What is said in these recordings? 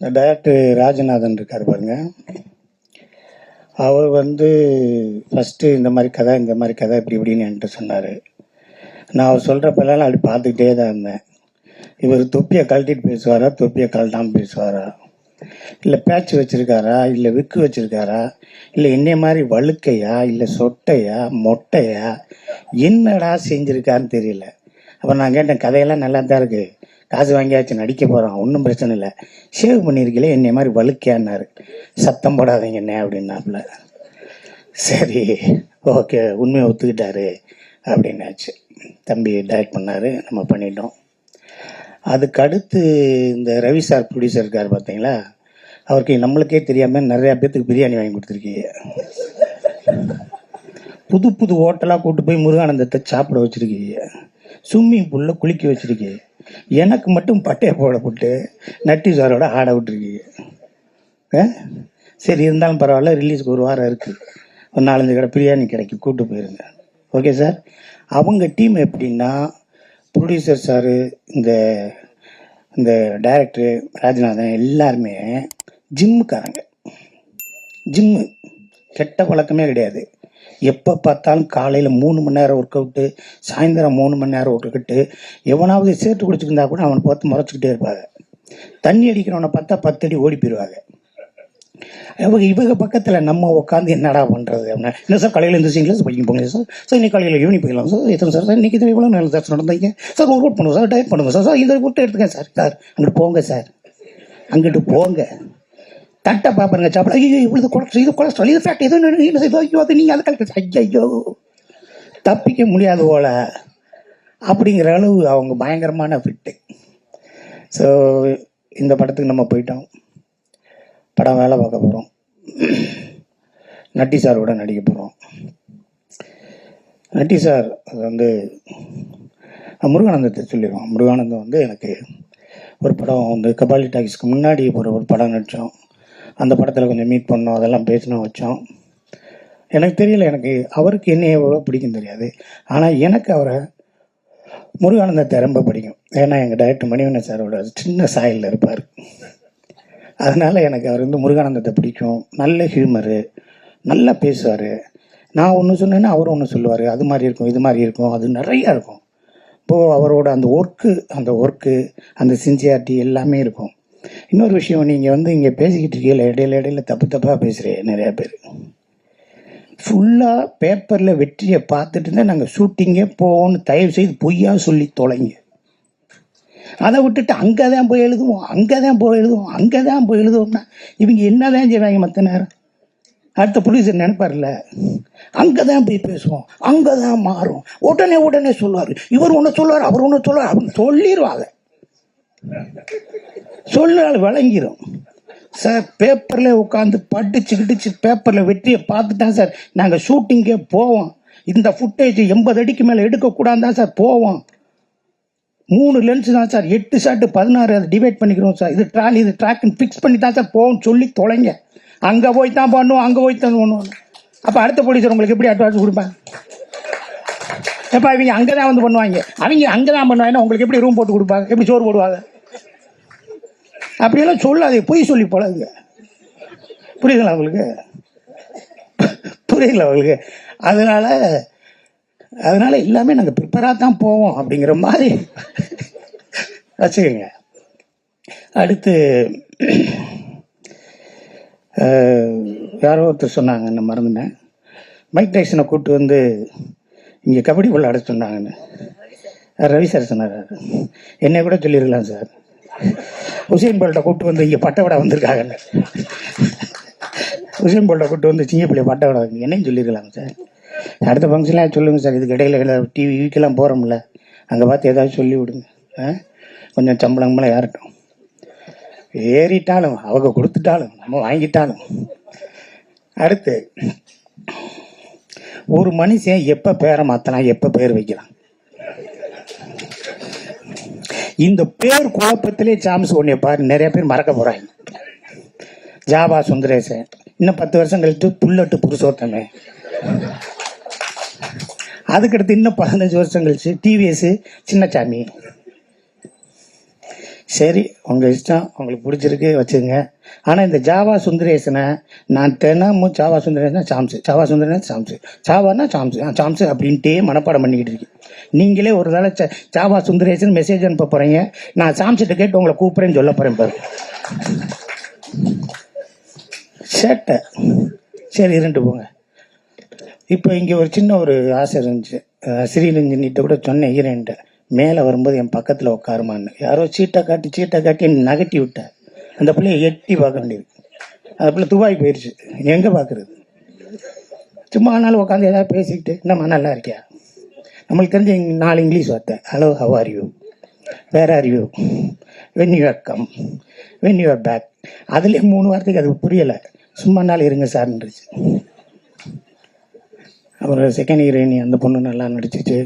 இந்த டைரக்டர் ராஜநாதன் இருக்கார் பாருங்க. அவர் வந்து ஃபஸ்ட்டு இந்த மாதிரி கதை இந்த மாதிரி கதை இப்படி இப்படின்னு என்கிட்ட சொன்னார். நான் அவர் சொல்கிறப்பெல்லாம் அப்படி பார்த்துக்கிட்டே தான் இருந்தேன். இவர் தொப்பியை கழட்டிட்டு பேசுவாரா? தொப்பியை கழட்டாமல் பேசுவாரா? இல்லை பேட்ச் வச்சுருக்காரா? இல்லை விக்கு வச்சுருக்காரா? இல்லை என்னைய மாதிரி வழுக்கையா? இல்லை சொட்டையா? மொட்டையா? என்னடா செஞ்சுருக்கான்னு தெரியல. அப்புறம் நான் கேட்டேன் கதையெல்லாம் நல்லா தான் இருக்குது காசு வாங்கியாச்சு நடிக்க போகிறோம் ஒன்றும் பிரச்சனை இல்லை. ஷேவ் பண்ணியிருக்கீங்களே என்னை மாதிரி வழுக்கையான்னாரு. சத்தம் போடாதீங்க என்ன அப்படின்னாப்புல. சரி ஓகே உண்மையை ஒத்துக்கிட்டாரு அப்படின்னாச்சு. தம்பி டைரக்ட் பண்ணாரு நம்ம பண்ணிட்டோம். அதுக்கு அடுத்து இந்த ரவி சார் ப்ரொடியூசர் இருக்கார் பார்த்தீங்களா? அவருக்கு நம்மளுக்கே தெரியாமல் நிறையா பேத்துக்கு பிரியாணி வாங்கி கொடுத்துருக்கீங்க. புது புது ஹோட்டலாக கூட்டு போய் முருகானந்தத்தை சாப்பிட வச்சுருக்கீங்க. ஸ்விம்மிங் பூலில் குளிக்க வச்சுருக்கீங்க. எனக்கு மட்டும் பட்டையை போட போட்டு நட்டி சாரோட ஆட விட்டுருக்கீங்க. ஆ? சரி இருந்தாலும் பரவாயில்ல ரிலீஸ்க்கு ஒரு வாரம் இருக்குது ஒரு நாலஞ்சு கடை பிரியாணி கிடைக்கும் கூப்பிட்டு போயிருங்க. ஓகே சார் அவங்க டீம் எப்படின்னா ப்ரொடியூசர் சாரு இந்த இந்த டைரக்டரு ராஜநாதன் எல்லாருமே ஜிம்முக்காரங்க ஜிம்மு கெட்ட பழக்கமே கிடையாது. எப்போ பார்த்தாலும் காலையில் மூணு மணி நேரம் ஒர்க் அவுட்டு சாயந்தரம் மூணு மணி நேரம் ஒர்க் அவுட்டு எவனாவது சேர்த்து குடிச்சிருந்தா கூட அவனை பார்த்து முறைச்சிக்கிட்டே இருப்பாங்க. தண்ணி அடிக்கிறவனை பார்த்தா பத்து அடி ஓடி போயிடுவாங்க. இவங்க இவங்க பக்கத்தில் நம்ம உட்காந்து என்னடா பண்ணுறது அப்படின்னா. என்ன சார் காலையில் எழுந்திரிச்சிங்களா சார் படிக்க போங்க சார் சார் இன்னைக்கு காலையில் ஈவினிங் போயிடலாம் சார் எத்தனை சார் சார் இன்றைக்கி இவ்வளோ நல்ல சார் நடந்தீங்க? சார் ஒர்க் அவுட் பண்ணுவோம் சார் டயட் பண்ணுங்க சார் சார் இந்த கூட்டம் எடுத்துக்கேன் சார் சார் அங்கிட்டு போங்க சார் அங்கிட்டு போங்க. தட்டை பார்ப்பாருங்க சாப்பிட. ஐயோ இவ்வளவு கொலஸ்ட்ரால் இது கொலஸ்ட்ரால் இது ஃபேட் எதுவும் இது, இது, ஐயோ அது நீங்கள் அதை கலெக்டர் ஐயோ தப்பிக்க முடியாது போல. அப்படிங்கிற அளவு அவங்க பயங்கரமான ஃபிட்டு ஸோ இந்த படத்துக்கு நம்ம போயிட்டோம். படம் வேலை பார்க்க போகிறோம் நட்டி சாரோட நடிக்க போகிறோம் நட்டி சார் அது வந்து முருகானந்தத்தை சொல்லிடுவோம் முருகானந்தம் வந்து எனக்கு ஒரு படம் வந்து கபாலி டாக்ஸ்க்கு முன்னாடி ஒரு ஒரு படம் நடித்தோம் அந்த படத்தில் கொஞ்சம் மீட் பண்ணோம் அதெல்லாம் பேசணும் வச்சோம். எனக்கு தெரியல எனக்கு அவருக்கு என்ன எவ்வளோ பிடிக்கும் தெரியாது. ஆனால் எனக்கு அவரை முருகானந்தத்தை ரொம்ப பிடிக்கும். ஏன்னா எங்கள் டைரக்டர் மணிவண்ணன் சாரோட சின்ன சாயலில் இருப்பார். அதனால் எனக்கு அவர் வந்து முருகானந்தத்தை பிடிக்கும். நல்ல ஹியூமரு நல்லா பேசுவார். நான் ஒன்று சொன்னேன்னா அவர் ஒன்று சொல்லுவார். அது மாதிரி இருக்கும் இது மாதிரி இருக்கும் அது நிறையா இருக்கும். இப்போது அவரோட அந்த ஒர்க்கு அந்த ஒர்க்கு அந்த சின்சியாரிட்டி எல்லாமே இருக்கும். இன்னொரு விஷயம் நீங்கள் வந்து இங்கே பேசிக்கிட்டு இருக்கீங்கள இடையில இடையில தப்பு தப்பாக பேசுகிறேன் நிறையா பேர். ஃபுல்லாக பேப்பரில் வெற்றியை பார்த்துட்டு தான் நாங்கள் ஷூட்டிங்கே போவோம்னு தயவு செய்து பொய்யா சொல்லி தொலைங்க. அதை விட்டுட்டு அங்கே தான் போய் எழுதுவோம் அங்கே தான் போய் எழுதுவோம் அங்கே தான் போய் எழுதுவோம்னா இவங்க என்ன தான் செய்வாங்க மற்ற நேரம்? அடுத்த ப்ரொடியூசர் நினைப்பார்ல அங்கே தான் போய் பேசுவோம் அங்கே தான் மாறும். உடனே உடனே சொல்லுவார் இவர் ஒன்று சொல்லுவார் அவர் ஒன்று சொல்லுவார் அப்படின்னு சொல்லிடுவாங்க சொல்லால் விளங்கிரும் சார் பேப்பரில் உட்காந்து படிச்சு கிடிச்சு பேப்பரில் வெற்றியை பார்த்துட்டான் சார் நாங்கள் ஷூட்டிங்கே போவோம். இந்த ஃபுட்டேஜ் எண்பது அடிக்கு மேலே எடுக்கக்கூடாது தான் சார் போவோம். மூணு லென்ஸ் தான் சார் எட்டு ஷாட்டு பதினாறு அதை டிவைட் பண்ணிக்கிறோம் சார். இது ட்ராலி இது ட்ராக்குன்னு ஃபிக்ஸ் பண்ணி தான் சார் போகும் சொல்லி தொலைங்க. அங்கே போய் தான் பண்ணுவோம் அங்கே போய் தான் பண்ணுவோம். அப்போ அடுத்த போலீஸர் உங்களுக்கு எப்படி அட்வான்ஸ் கொடுப்பாங்க? எப்போ இவங்க அங்கே தான் வந்து பண்ணுவாங்க. அவங்க அங்கே தான் பண்ணுவாங்கன்னா உங்களுக்கு எப்படி ரூம் போட்டு கொடுப்பாங்க? எப்படி சோறு போடுவாங்க? அப்படியெல்லாம் சொல்லாதே பொய் சொல்லி பழகுங்க. புரியுதுங்களா அவங்களுக்கு புரியல அவங்களுக்கு அதனால அதனால் எல்லாமே நாங்கள் ப்ரிப்பராக தான் போவோம் அப்படிங்கிற மாதிரி வச்சுக்கோங்க. அடுத்து யாரோ ஒருத்தர் சொன்னாங்க நான் மறந்துட்டேன். மைக் டைசனை கூப்பிட்டு வந்து இங்கே கபடி விளையாட சொன்னாங்கன்னு. ரவி சார் சொன்னார். என்னை கூட சொல்லியிருக்கலாம் சார் ஹுசேன் போல்ட்டை கூப்பிட்டு வந்து இங்கே பட்டவடை விட வந்திருக்காங்கன்னு உசேன் கூப்பிட்டு வந்து சிங்க பிள்ளை பட்டை விட வந்து என்னையும் சார். அடுத்த ஃபங்க்ஷன்லாம் சொல்லுங்கள் சார். இதுக்கு இடையில டிவி வீக்கெல்லாம் போகிறோம்ல அங்கே பார்த்து ஏதாவது சொல்லி விடுங்க. ஆ? கொஞ்சம் சம்பளம் ஏறட்டும். ஏறிட்டாலும் அவங்க கொடுத்துட்டாலும் நம்ம வாங்கிட்டாலும். அடுத்து ஒரு மனுஷன் எப்போ பேரை மாற்றலாம் எப்போ பேர் வைக்கலாம் இந்த பேர் குழப்பத்திலே சாம்ஸ் ஒன்றை பாரு நிறைய பேர் மறக்க போகிறாங்க ஜாபா சுந்தரேசன் இன்னும் பத்து வருஷம் கழித்து புல்லட்டு புருஷோத்தமே அதுக்கடுத்து இன்னும் பதினஞ்சு வருஷம் கழிச்சு டிவிஎஸ் சின்னசாமி சரி உங்கள் இஷ்டம் உங்களுக்கு பிடிச்சிருக்கு வச்சுங்க ஆனால் இந்த ஜாவா சுந்தரேசனை நான் தினமும் ஜாவா சுந்தரேசனா சாம்ஸு ஜாவா சுந்தரேசன் சாம்ஸு ஜாவானா சாம்ஸு ஆ சாம்ஸு அப்படின்ட்டே மனப்பாடம் பண்ணிக்கிட்டு இருக்கேன் நீங்களே ஒரு தடவை ச- ஜாவா சுந்தரேசன் மெசேஜ் அனுப்ப போகிறீங்க நான் சாம்ஸிட்ட கேட்டு உங்களை கூப்பிட்றேன்னு சொல்ல போகிறேன் பாரு. சேட்டை. சரி இருந்துட்டு போங்க. இப்போ இங்கே ஒரு சின்ன ஒரு ஆசை இருந்துச்சு. அஹ் கூட சொன்னேன் ஈரன்ட்ட மேலே வரும்போது என் பக்கத்தில் உட்காருமான்னு. யாரோ சீட்டை காட்டி சீட்டை காட்டி நகட்டி விட்டேன் அந்த பிள்ளைய எட்டி பார்க்க வேண்டியது அந்த பிள்ளை துபாய் போயிடுச்சு எங்கே பார்க்குறது? சும்மா ஆனாலும் உட்காந்து ஏதாவது பேசிக்கிட்டு என்னம்மா நல்லா இருக்கியா? நம்மளுக்கு தெரிஞ்ச நாலு இங்கிலீஷ் வார்த்தை. Hello how are you where are you when you are come when you are back அதுலேயே மூணு வார்த்தைக்கு அது புரியலை. சும்மா நாள் இருங்க சார்ன்றுச்சு அப்புறம் செகண்ட் ஹீரோயினி அந்த பொண்ணு நல்லா நடிச்சிச்சு.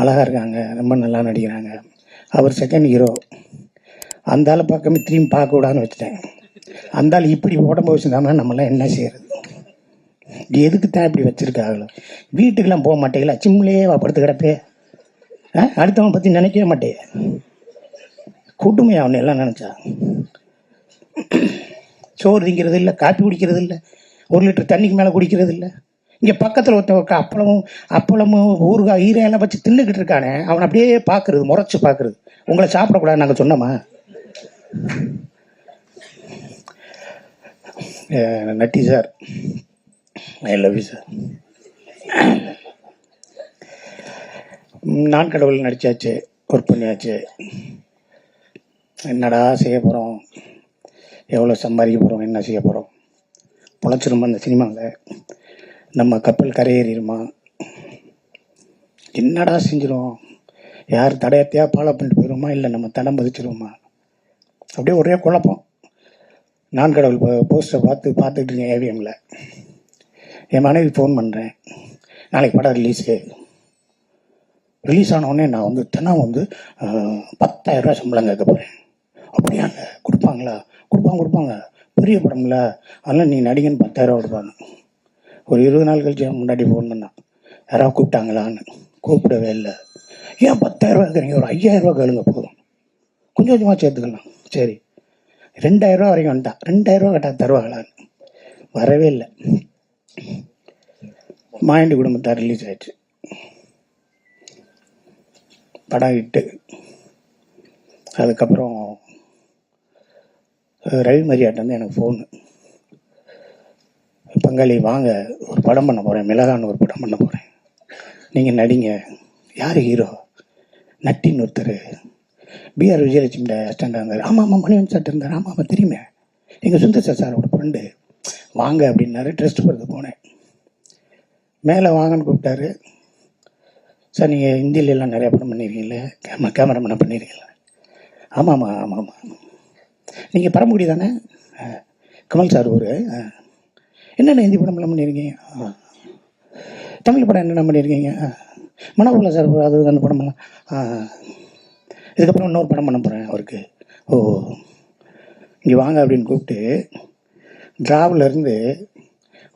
அழகாக இருக்காங்க. ரொம்ப நல்லா நடிக்கிறாங்க. அவர் செகண்ட் ஹீரோ அந்த ஆளை பார்க்காம திரும்பி பார்க்க கூடாதுன்னு வச்சுட்டேன். அந்தால் இப்படி உடம்பு வச்சுருந்தாங்கன்னா நம்மளாம் என்ன செய்யறது? எதுக்கு தான் இப்படி வச்சிருக்காங்களோ? வீட்டுக்கெல்லாம் போக மாட்டேங்களா? சிம்லேயே வா படுத்து கிடப்பே. ஆ? அடுத்தவன் பற்றி நினைக்கவே மாட்டே கூட்டுமையா அவனை எல்லாம் நினச்சா. சோறு திங்கிறது இல்லை காப்பி குடிக்கிறது இல்லை ஒரு லிட்டர் தண்ணிக்கு மேலே குடிக்கிறது இல்லை. இங்கே பக்கத்தில் ஒருத்தவங்க அப்பளமும் அப்பளமும் ஊறுகாய் ஈரையெல்லாம் வச்சு தின்னுக்கிட்டு இருக்கானே அவன் அப்படியே பார்க்குறது முறைச்சி பார்க்குறது. உங்களை சாப்பிடக்கூடாது நாங்கள் சொன்னோமா? Natty sir. I love you sir நான் கடவுள் நடித்தாச்சு ஒர்க் பண்ணியாச்சு. என்னடா செய்ய போகிறோம் எவ்வளோ சம்பாதிக்க போகிறோம் என்ன செய்ய போகிறோம் பொழைச்சிருமா இந்த சினிமாவில் நம்ம கப்பல் கரையேறிடுமா? என்னடா செஞ்சிடும் யார் தடையத்தையாக ஃபாலோ பண்ணிட்டு போயிடுமா இல்லை நம்ம தடம் பதிச்சிருவோமா அப்படியே ஒரே குழப்பம். நான் கடவுள் போஸ்டரை பார்த்து பார்த்துட்டு இருக்கேன் ஏவிஎம்மில் என் மனைவி ஃபோன் பண்ணுறேன் நாளைக்கு படம் ரிலீஸு ரிலீஸ் ஆனவுடனே நான் வந்து தினம் வந்து அஹ், 10000 ரூபாய் சம்பளம் கேட்க போகிறேன் அப்படியாங்க கொடுப்பாங்களா? கொடுப்பாங்க கொடுப்பாங்க. பெரிய படம்ல. அதெல்லாம் நீ நடிகன் 10000 கொடுப்பாங்க. ஒரு இருபது நாள் கழிச்சு முன்னாடி ஃபோன் பண்ணான் யாராவது கூப்பிட்டாங்களான்னு. கூப்பிடவே இல்லை. ஏன் 10000 ரூபா கேட்குறீங்க? ஒரு 5000 கேளுங்க போதும். கொஞ்சம் கொஞ்சமாக சேர்த்துக்கலாம். சரி. ரெண்டாயிரம் ரூபா வரைக்கும் வந்துட்டான் ரெண்டாயிரம் ரூபா கேட்டால் தருவாங்களான்னு வரவே இல்லை. மாயண்டி குடும்பத்தார் ரிலீஸ் ஆயிடுச்சு. படம் இட்டு அதுக்கப்புறம் ரவி மரியாட்டை வந்து எனக்கு ஃபோனு பங்காளி வாங்க. ஒரு படம் பண்ண போகிறேன் மிளகான்னு ஒரு படம் பண்ண போகிறேன் நீங்கள் நடிங்க. யார் ஹீரோ நட்டின்னு ஒருத்தர். பிஆர் விஜயலட்சுமி அஸ்டண்டாக இருந்தார் ஆமாம் ஆமாம் மணிவன் சார் இருந்தார். ஆமாம் ஆமாம் தெரியுமே. எங்கள் சுந்தர் சார் சாரோட ஃப்ரெண்டு வாங்க அப்படின்னாரு. ட்ரெஸ்ட் போகிறது போனேன். மேலே வாங்கன்னு கூப்பிட்டாரு. சார் நீங்கள் ஹிந்திலெலாம் எல்லாம் நிறைய படம் பண்ணியிருக்கீங்களே கேமரா கேமராமேனாக பண்ணியிருக்கீங்களா ஆமாம் ஆமாம் நீங்கள் பரமக்குடி தானே? ஆ. கமல் சார் ஊர். என்னென்ன ஹிந்தி படம்லாம் பண்ணியிருக்கீங்க ஆ. தமிழ் படம் என்னென்ன பண்ணியிருக்கீங்க ஆ. சார் அது அந்த படமெல்லாம். ஆ. இதுக்கப்புறம் இன்னொரு படம் பண்ண போகிறேன் அவருக்கு. ஓ இங்கே வாங்க அப்படின்னு கூப்பிட்டு டிராவிலருந்து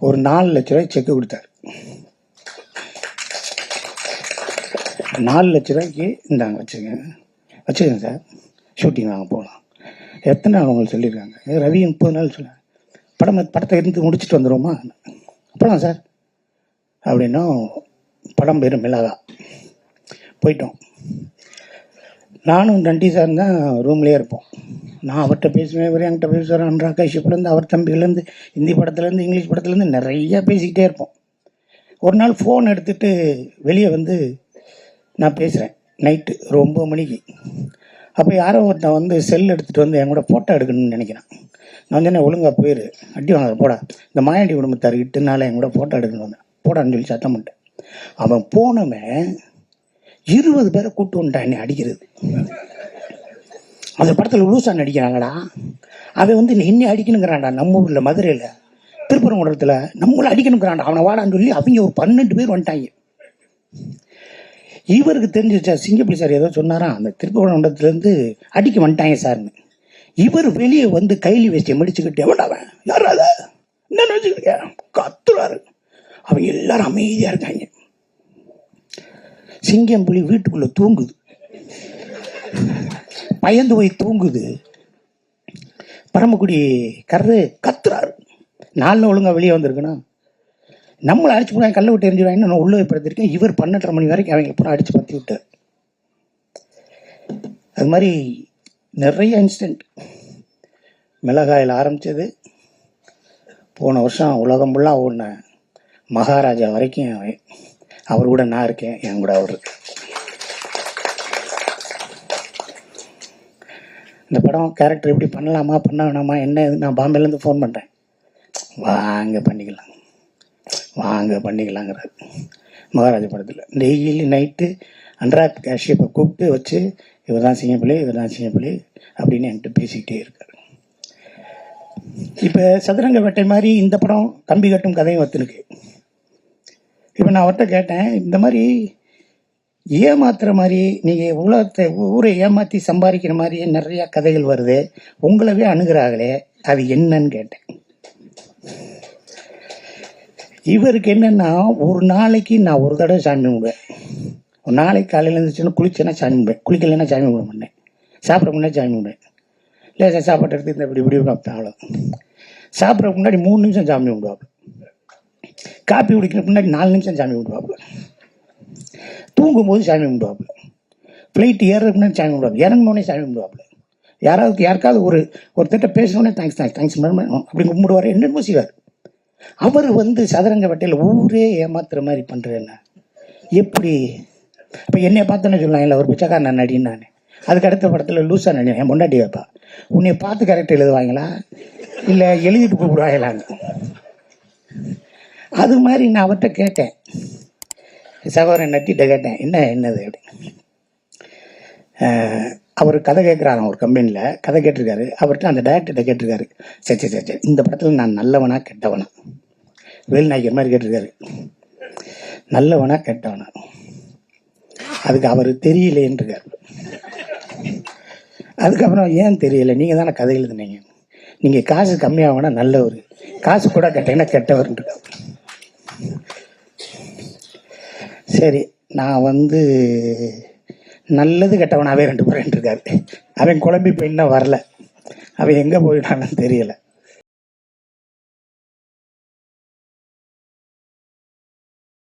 ஒரு நாலு லட்ச ரூபாய் செக்கு கொடுத்தாரு. நாலு லட்ச ரூபாய்க்கு இந்தாங்க வச்சுக்கோங்க. வச்சுக்கங்க சார். ஷூட்டிங் வாங்க போகலாம் எத்தனை நாள் உங்களுக்கு சொல்லியிருக்காங்க? ரவி முப்பது நாள் சொல்ல. படம் படத்தை இருந்து முடிச்சுட்டு வந்துடுவோமா போகலாம் சார். அப்படின்னா படம் பேர் மிளகா போயிட்டோம். நானும் நண்டி சார் தான் ரூம்லேயே இருப்போம். நான் அவர்கிட்ட பேசுவேன் இவர் என்கிட்ட பேசுவார். அன்றா கைஷிப்லேருந்து அவர் தம்பிலேருந்து ஹிந்தி படத்துலேருந்து இங்கிலீஷ் படத்துலேருந்து நிறையா பேசிக்கிட்டே இருப்போம். ஒரு நாள் ஃபோன் எடுத்துகிட்டு வெளியே வந்து நான் பேசுகிறேன் நைட்டு ஒரு ஒம்பது மணிக்கு. அப்போ யாரோ ஒருத்தன் வந்து செல் எடுத்துகிட்டு வந்து என் கூட ஃபோட்டோ எடுக்கணும்னு நினைக்கிறான். நான் சொன்னே ஒழுங்காக போயிரு. அடி வாங்க போடா. இந்த மாயாண்டி குடும்பத்தார் இட்டுனால என் கூட ஃபோட்டோ எடுக்கணும் வந்தேன். போடான்னு சொல்லி சத்தம் பண்ணிட்டேன் அவன் போனவன் இருபது பேரை கூட்டு வந்துட்டான் என்னை அடிக்கிறது. அந்த படத்தில் லூசா நடிக்கிறாங்கடா. அவன் வந்து என்ன அடிக்கணுங்கிறான்டா நம்ம ஊரில் மதுரையில். திருப்பரங்குன்றத்தில் நம்மளை அடிக்கணுங்கிறான்டா. அவனை வாடான்னு சொல்லி அவங்க ஒரு பன்னெண்டு பேர் வந்துட்டாங்க. இவருக்கு தெரிஞ்சிச்சா சிங்கப்பள்ளி சார் ஏதோ சொன்னாரா அந்த திருப்பரங்குன்றத்துலேருந்து அடிக்க வந்துட்டாங்க சார்னு. இவர் வெளியே வந்து கைலி வேஷ்டியை மடிச்சுக்கிட்டு எவன்டாவன் யாரால என்ன நினச்சிக்கிட்டு கத்துறாரு. அவங்க எல்லாரும் அமைதியாக இருக்காங்க. சிங்கம் புலி வீட்டுக்குள்ள தூங்குது. பயந்து போய் தூங்குது. பரமக்குடி கர்ரு கத்துறாரு. நாளில் ஒழுங்கா வெளியே வந்திருக்கணும் நம்மளை அடிச்சு போனா கல்லை விட்டு எரிஞ்சிடுவாங்க நான் உள்ளே படுத்திருக்கேன். இவர் பன்னெண்டரை மணி வரைக்கும் அவங்க பூரா அடிச்சு பற்றி விட்டார். அது மாதிரி நிறைய இன்சிடென்ட் மிளகாயில் ஆரம்பித்தது போன வருஷம் உலகம் ஃபுல்லாக ஓடின மகாராஜா வரைக்கும் அவர் கூட நான் இருக்கேன் என் கூட அவர் இருக்கு இந்த படம் கேரக்டர் எப்படி பண்ணலாமா பண்ண வேணாமா என்ன ஏது நான் பாம்பேலேருந்து ஃபோன் பண்ணுறேன் வாங்க பண்ணிக்கலாம். வாங்க பண்ணிக்கலாங்கிறார். மகாராஜா படத்தில். டெய்லி நைட்டு அன்ராக் காஷியப்பை கூப்பிட்டு வச்சு இவர் தான் சிங்கப்பிள்ளை இவர் தான் சிங்கப்பிள்ளை அப்படின்னு என்கிட்ட பேசிக்கிட்டே இருக்கார். இப்போ சதுரங்க வேட்டை மாதிரி இந்த படம் கம்பி கட்டும் கதையும் ஒத்துருக்கு இப்போ நான் அவர்கிட்ட கேட்டேன் இந்த மாதிரி ஏமாத்துற மாதிரி நீங்கள் உலகத்தை ஊரை ஏமாற்றி சம்பாதிக்கிற மாதிரி நிறையா கதைகள் வருது உங்களவே அணுகிறாங்களே அது என்னன்னு கேட்டேன். இவருக்கு என்னென்னா ஒரு நாளைக்கு நான் ஒரு தடவை சாமி கும்பிடுவேன். ஒரு நாளைக்கு காலையில் இருந்துச்சுன்னா குளிச்சேன்னா சாமி கும்பிடுவேன். குளிக்கலைன்னா சாமி கும்பிட மாட்டேன். சாப்பிட முன்னாடி சாமி கும்பிடுவேன். லேசாக சாப்பாட்டு எடுத்து இந்த இப்படி இப்படி வைப்பேன் அவ்வளோ சாப்பிட்ற முன்னாடி மூணு நிமிஷம் சாமி கும்பிடுவாங்க காப்பி குடிக்கிற முன்னாடி நாலு நிமிஷம் சாமி கும்பிடுவாப்புல. தூங்கும்போது சாமி கும்பிடுவாப்புல. ஃப்ளைட் ஏறுறதுக்கு முன்னாடி சாமி கும்பிடுவாப்புல. இறங்கினோடனே சாமி கும்பிடுவாப்புல. யாராவது யாருக்காவது ஒரு ஒருத்தட்ட பேசணுன்னே தேங்க்ஸ் தேங்க்ஸ் தேங்க்ஸ் அப்படி கும்பிடுவார். என்னென்னமோ செய்வார். அவர் வந்து சதுரங்க வட்டையில் ஊரே ஏமாத்துற மாதிரி பண்ணுறேன்னா எப்படி? இப்போ என்னை பார்த்தோன்னு சொல்லலாம் இல்லை ஒரு நான் நடி நான். அதுக்கு அடுத்த படத்தில் லூசா நடி என் முன்னாடி வைப்பா. உன்னை பார்த்து கரெக்டாக எழுதுவாங்களா? இல்லை எழுதிட்டு கூப்பிடுவாங்களான்னு அது மாதிரி நான் அவர்கிட்ட கேட்டேன். சகோதரன் நட்டிகிட்ட கேட்டேன் என்ன என்னது? அப்படின்னு அவர் கதை கேட்குறாராம் ஒரு கம்பெனியில் கதை கேட்டிருக்காரு. அவர்கிட்ட அந்த டேரக்டர்கிட்ட கேட்டிருக்காரு. சரி சரி சரி இந்த படத்தில் நான் நல்லவனா கெட்டவனா? வேல்நாயகர் மாதிரி கேட்டிருக்காரு. நல்லவனா கெட்டவனா? அதுக்கு அவர் தெரியலேன்றிருக்காரு அதுக்கப்புறம் ஏன் தெரியல? நீங்கள் தானே கதை எழுதுனீங்க. நீங்கள் காசு கம்மியாகனா நல்லவர். காசு கூட கட்டிங்கன்னா கெட்டவர்ன்றிருக்காரு சரி நான் வந்து நல்லது கெட்டவனாகவே ரெண்டு பேரும் இருக்காரு. அவன் குழம்பி போய் இன்னும் வரல. அவன் எங்கே போயிட்டான்னு தெரியலை.